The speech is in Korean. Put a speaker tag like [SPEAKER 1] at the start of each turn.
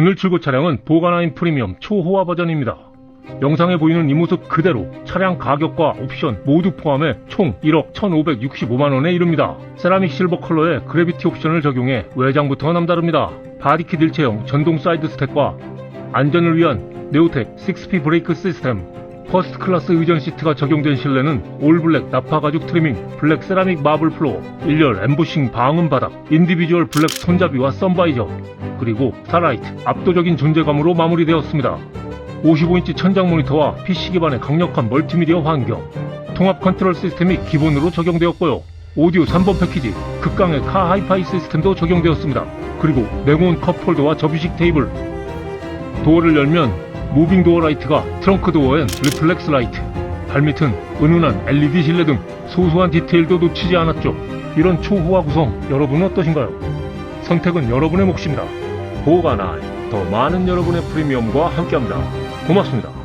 [SPEAKER 1] 오늘 출고 차량은 보가나인 프리미엄 초호화 버전입니다. 영상에 보이는 이 모습 그대로 차량 가격과 옵션 모두 포함해 총 1억 1,565만원에 이릅니다. 세라믹 실버 컬러에 그래비티 옵션을 적용해 외장부터 남다릅니다. 바디킷 일체형 전동 사이드 스택과 안전을 위한 네오텍 6P 브레이크 시스템, 퍼스트 클래스 의전 시트가 적용된 실내는 올 블랙 나파 가죽 트리밍, 블랙 세라믹 마블 플로어, 일렬 엠보싱 방음 바닥, 인디비주얼 블랙 손잡이와 썬바이저, 그리고 스타라이트, 압도적인 존재감으로 마무리되었습니다. 55인치 천장 모니터와 PC 기반의 강력한 멀티미디어 환경, 통합 컨트롤 시스템이 기본으로 적용되었고요. 오디오 3번 패키지, 극강의 카 하이파이 시스템도 적용되었습니다. 그리고 냉온 컵 홀더와 접이식 테이블, 도어를 열면 무빙 도어 라이트가 트렁크 도어엔 리플렉스 라이트, 발밑은 은은한 LED 실내 등 소소한 디테일도 놓치지 않았죠. 이런 초호화 구성 여러분은 어떠신가요? 선택은 여러분의 몫입니다. 보관할 더 많은 여러분의 프리미엄과 함께합니다. 고맙습니다.